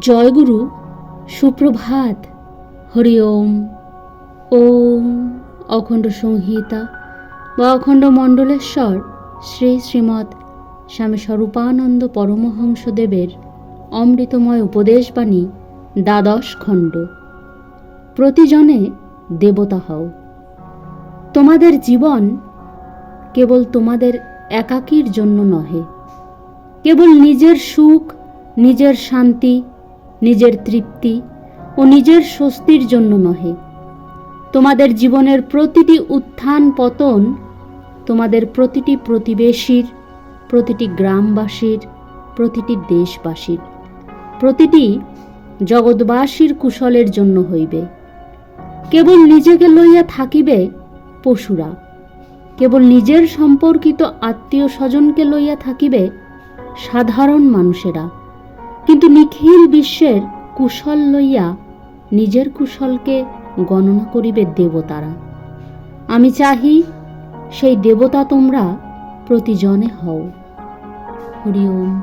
জয়গুরু, সুপ্রভাত। হরি ওম। ওম অখণ্ড সংহিতা বা অখণ্ড মণ্ডলেশ্বর শ্রী শ্রীমৎ স্বামী স্বরূপানন্দ পরমহংসদেবের অমৃতময় উপদেশবাণী দ্বাদশ খণ্ড। প্রতিজনে দেবতা হও। তোমাদের জীবন কেবল তোমাদের একাকীর জন্য নহে। কেবল নিজের সুখ, নিজের শান্তি নিজের তৃপ্তি ও নিজের স্বস্তির জন্য নহে। তোমাদের জীবনের প্রতিটি উত্থান পতন তোমাদের প্রতিটি প্রতিবেশীর, প্রতিটি গ্রামবাসীর, প্রতিটি দেশবাসীর, প্রতিটি জগৎবাসীর কুশলের জন্য হইবে। কেবল নিজেকে লইয়া থাকিবে পশুরা। কেবল নিজের সম্পর্কিত আত্মীয় স্বজনকে লইয়া থাকিবে সাধারণ মানুষেরা। কিন্তু নিখিল বিশ্বের কুশল লইয়া নিজের কুশলকে গণনা করিবে দেবতারা। আমি চাহি সেই দেবতা তোমরা প্রতিজনে হও। হরি ওম।